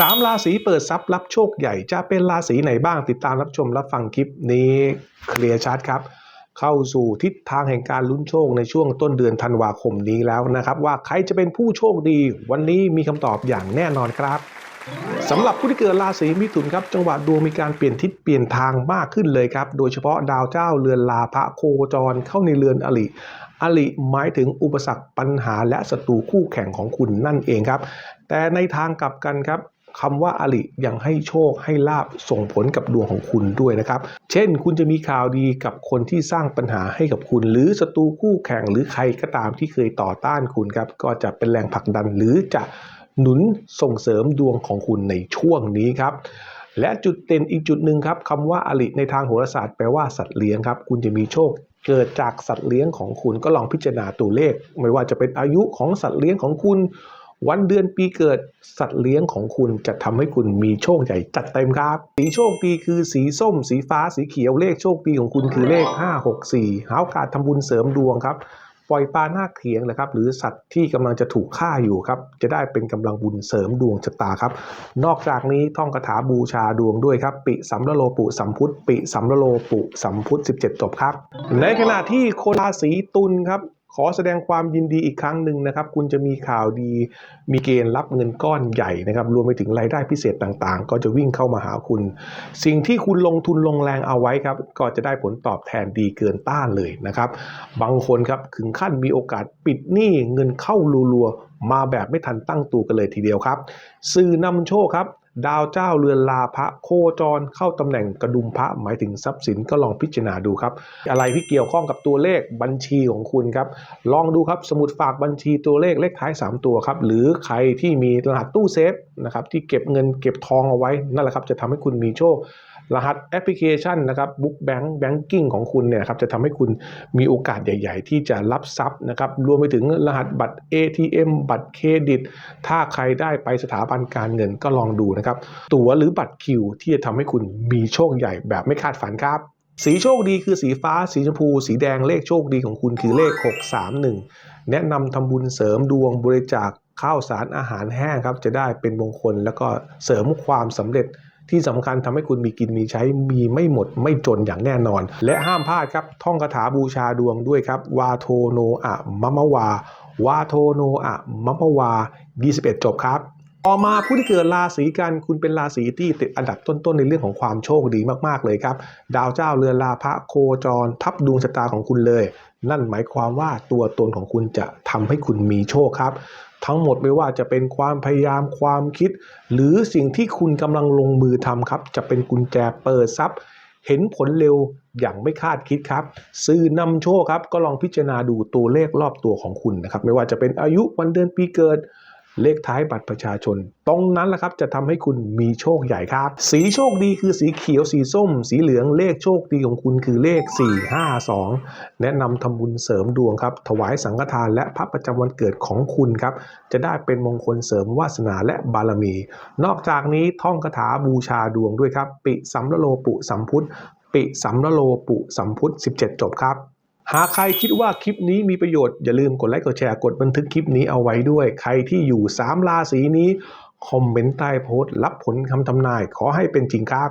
สามราศีเปิดทรัพย์รับโชคใหญ่จะเป็นราศีไหนบ้างติดตามรับชมรับฟังคลิปนี้เคลียร์ชัดครับเข้าสู่ทิศทางแห่งการลุ้นโชคในช่วงต้นเดือนธันวาคมนี้แล้วนะครับ ว่าใครจะเป็นผู้โชคดี วันนี้มีคำตอบอย่างแน่นอนครับสำหรับผู้ที่เกิดราศีมิถุนครับ จังหวะดวงมีการเปลี่ยนทิศเปลี่ยนทางมากขึ้นเลยครับ โดยเฉพาะดาวเจ้าเรือนลาภะโคจรเข้าในเรือนอลิอลิหมายถึงอุปสรรคปัญหาและศัตรูคู่แข่งของคุณนั่นเองครับ แต่ในทางกลับกันครับ คำว่าอลิยังให้โชคให้ลาบส่งผลกับดวงของคุณด้วยนะครับ เช่น คุณจะมีข่าวดีกับคนที่สร้างปัญหาให้กับคุณ หรือศัตรูคู่แข่งหรือใครก็ตามที่เคยต่อต้านคุณครับ ก็จะเป็นแรงผลักดันหรือจะหนุนส่งเสริมดวงของคุณในช่วงนี้ครับและจุดเด่นอีกจุดหนึ่งครับคำว่าอลิในทางโหราศาสตร์แปลว่าสัตว์เลี้ยงครับ คุณจะมีโชคเกิดจากสัตว์เลี้ยงของคุณก็ลองพิจารณาตัวเลข ไม่ว่าจะเป็นอายุของสัตว์เลี้ยงของคุณ วันเดือนปีเกิดสัตว์เลี้ยงของคุณจะทำให้คุณมีโชคใหญ่จัดเต็มครับ สีโชคดีคือสีส้ม สีฟ้าสีเขียวเลขโชคดีของคุณคือเลข 564หาโอกาสทำบุญเสริมดวงครับปล่อยปลาหน้าเขียงนะครับหรือสัตว์ที่กำลังจะถูกฆ่าอยู่ครับจะได้เป็นกำลังบุญเสริมดวงชะตาครับ นอกจากนี้ท่องคาถาบูชาดวงด้วยครับ ปิสัมระโลปุสัมพุทธปิสัมระโลปุสัมพุทธ17จบครับ ในขณะที่คนราศีตุลครับ ขอแสดงความยินดีอีกครั้งหนึ่งนะครับ คุณจะมีข่าวดี มีเกณฑ์รับเงินก้อนใหญ่นะครับ รวมไปถึงรายได้พิเศษต่างๆ ก็จะวิ่งเข้ามาหาคุณ สิ่งที่คุณลงทุนลงแรงเอาไว้ครับ ก็จะได้ผลตอบแทนดีเกินต้านเลยนะครับ บางคนครับถึงขั้นมีโอกาสปิดหนี้เงินเข้ารัวๆมาแบบไม่ทันตั้งตัวกันเลยทีเดียวครับ สื่อนำโชคครับ ดาวเจ้าเรือนลาพระโคจรเข้าตำแหน่งกระดุมพระหมายถึงทรัพย์สินก็ลองพิจารณาดูครับ อะไรที่เกี่ยวข้องกับตัวเลขบัญชีของคุณครับ ลองดูครับสมุดฝากบัญชีตัวเลขเลขท้าย 3 ตัวครับ หรือใครที่มีรหัสตู้เซฟนะครับที่เก็บเงินเก็บทองเอาไว้นั่นแหละครับจะทำให้คุณมีโชค รหัสแอปพลิเคชันนะครับบุ๊กแบงค์แบงกิ้งของคุณเนี่ยครับจะทำให้คุณมีโอกาสใหญ่ ๆ ที่จะรับทรัพย์นะครับรวมไปถึงรหัสบัตร ATM บัตรเครดิต ถ้าใครได้ไปสถาบันการเงินก็ลองดูนะครับตั๋วหรือบัตรคิว ที่จะทำให้คุณมีโชคใหญ่แบบไม่คาดฝันครับสีโชคดีคือสีฟ้า สีชมพู สีแดงเลขโชคดีของคุณคือเลข 631 แนะนำทำบุญเสริมดวงบริจาคข้าวสารอาหารแห้งครับ จะได้เป็นมงคลแล้วก็เสริมความสำเร็จ ที่สำคัญทำให้คุณมีกินมีใช้มีไม่หมดไม่จนอย่างแน่นอน และห้ามพลาดครับ ท่องคาถาบูชาดวงด้วยครับ วาโทโนอะมะมะวาวาโทโนอะมะมะวา 21 จบครับ ต่อมาผู้ที่เกิดราศีกันคุณเป็นราศีที่ติดอันดับต้นๆในเรื่องของความโชคดีมากๆเลยครับ ดาวเจ้าเรือนลาภะโคจร ทับดวงชะตาของคุณเลย นั่นหมายความว่าตัวตนของคุณจะทำให้คุณมีโชคครับ ทั้งหมดไม่ว่าจะเป็นความพยายามความคิด หรือสิ่งที่คุณกำลังลงมือทำครับ จะเป็นกุญแจเปิดทรัพย์ เห็นผลเร็วอย่างไม่คาดคิดครับสื่อนำโชคครับก็ลองพิจารณาดูตัวเลขรอบตัวของคุณนะครับ ไม่ว่าจะเป็นอายุวันเดือนปีเกิด เลขท้ายบัตรประชาชน ตรงนั้นแหละครับจะทำให้คุณมีโชคใหญ่ครับ สีโชคดีคือสีเขียวสีส้ม สีเหลืองเลขโชคดีของคุณคือเลข 452 แนะนำทำบุญเสริมดวงครับ ถวายสังฆทานและพระประจำวันเกิดของคุณครับ จะได้เป็นมงคลเสริมวาสนาและบารมี นอกจากนี้ท่องคาถาบูชาดวงด้วยครับ ปิสัมรโลปุสัมพุทธปิสัมรโลปุสัมพุทธ17 จบครับ หากใครคิดว่าคลิปนี้มีประโยชน์ อย่าลืมกดไลค์กดแชร์กดบันทึกคลิปนี้เอาไว้ด้วย ใครที่อยู่3ราศีนี้ คอมเมนต์ใต้โพสต์รับผลคำทำนายขอให้เป็นจริงครับ